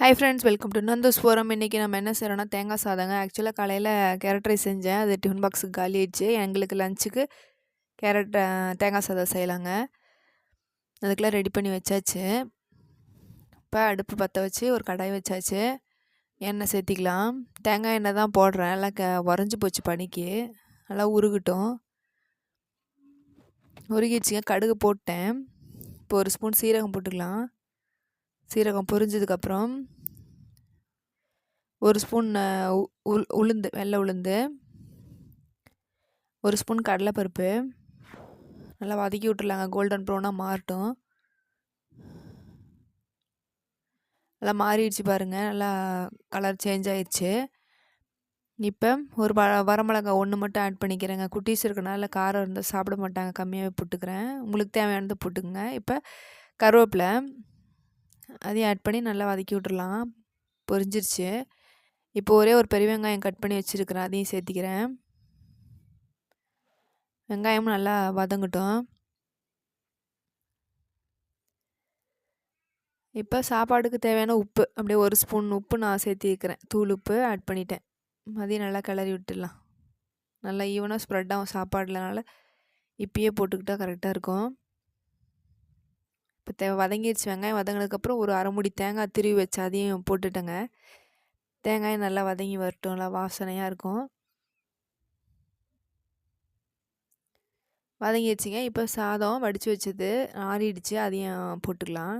Hi friends welcome to Nandos forum இன்றைக்கி நம்ம என்ன செய்கிறோன்னா தேங்காய் சாதங்க. ஆக்சுவலாக காலையில் கேரட் ரைஸ் செஞ்சேன். அது டிஃபன் பாக்ஸுக்கு காலி ஆயிடுச்சு. எங்களுக்கு லஞ்சுக்கு கேரட் தேங்காய் சாதம் செய்யலாங்க. அதுக்கெலாம் ரெடி பண்ணி வச்சாச்சு. இப்போ அடுப்பு பற்ற வச்சு ஒரு கடாய் வச்சாச்சு. எண்ணெய் சேர்த்திக்கலாம். தேங்காய் எண்ணெய் தான் போடுறேன். எல்லாம் க உறைஞ்சி போச்சு பனிக்கு. நல்லா உருகட்டும். உருகிடுச்சிங்க. கடுகு போட்டேன். இப்போ ஒரு ஸ்பூன் சீரகம் போட்டுக்கலாம். சீரகம் பொரிஞ்சதுக்கப்புறம் ஒரு ஸ்பூன் உள் உளுந்து வெள்ளை உளுந்து ஒரு ஸ்பூன் கடலைப்பருப்பு. நல்லா வதக்கி விட்டுருலாங்க கோல்டன் ப்ரௌனாக மாறட்டும். நல்லா மாறிடுச்சு பாருங்கள் நல்லா கலர் சேஞ்ச் ஆயிடுச்சு. இப்போ ஒரு வ வரமிளகா ஒன்று மட்டும் ஆட் பண்ணிக்கிறேங்க. குட்டீஸ் இருக்கனால காரம் இருந்தால் சாப்பிட மாட்டாங்க. கம்மியாகவே போட்டுக்கிறேன். உங்களுக்கு தேவையானதை போட்டுக்குங்க. இப்போ கருவேப்பிலை அதையும் ஆட் பண்ணி நல்லா வதக்கி விட்றலாம் பொரிஞ்சிருச்சு. இப்போ ஒரே ஒரு பெரிய வெங்காயம் கட் பண்ணி வச்சுருக்கிறேன். அதையும் சேர்த்திக்கிறேன். வெங்காயமும் நல்லா வதங்கட்டும். இப்போ சாப்பாடுக்கு தேவையான உப்பு அப்படியே ஒரு ஸ்பூன் உப்பு நான் சேர்த்திருக்கிறேன். தூள் உப்பு ஆட் பண்ணிட்டேன். மதியம் நல்லா கிளறி விட்டுடலாம். நல்லா ஈவனாக ஸ்ப்ரெட் ஆகும் சாப்பாடுலனால. இப்பயே போட்டுக்கிட்டால் கரெக்டாக இருக்கும். இப்போ தே வதங்கிடுச்சு வெங்காயம் வதங்கினதுக்கப்புறம் ஒரு அரைமுடி தேங்காய் திருவி வச்சு அதையும் போட்டுட்டேங்க. தேங்காயும் நல்லா வதங்கி வரட்டும் நல்லா வாசனையாக இருக்கும். வதங்கிடுச்சிங்க இப்போ சாதம் வடித்து வச்சது ஆறிடுச்சு. அதையும் போட்டுக்கலாம்.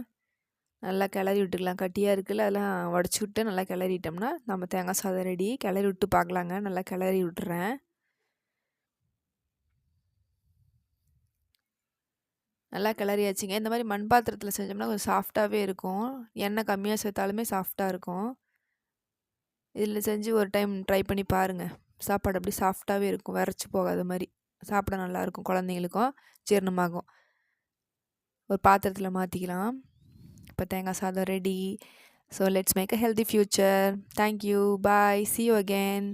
நல்லா கிளறி விட்டுக்கலாம். கட்டியாக இருக்குல்ல அதெல்லாம் வடிச்சு விட்டு நல்லா கிளறிட்டோம்னா நம்ம தேங்காய் சாதம் ரெடி கிளறி விட்டு பார்க்கலாங்க. நல்லா கிளறி விட்டுறேன். நல்லா கிளறியாச்சுங்க. இந்த மாதிரி மண் பாத்திரத்தில் செஞ்சோம்னா கொஞ்சம் சாஃப்டாகவே இருக்கும். எண்ணெய் கம்மியாக சேர்த்தாலுமே சாஃப்டாக இருக்கும். இதில் செஞ்சு ஒரு டைம் ட்ரை பண்ணி பாருங்கள் சாப்பாடு அப்படி சாஃப்டாகவே இருக்கும். வரைச்சி போகாத மாதிரி சாப்பிட நல்லாயிருக்கும் குழந்தைங்களுக்கும் ஜீரணமாகும். ஒரு பாத்திரத்தில் மாற்றிக்கலாம் இப்போ தேங்காய் சாதம் ready so let's make a healthy future thank you bye see you again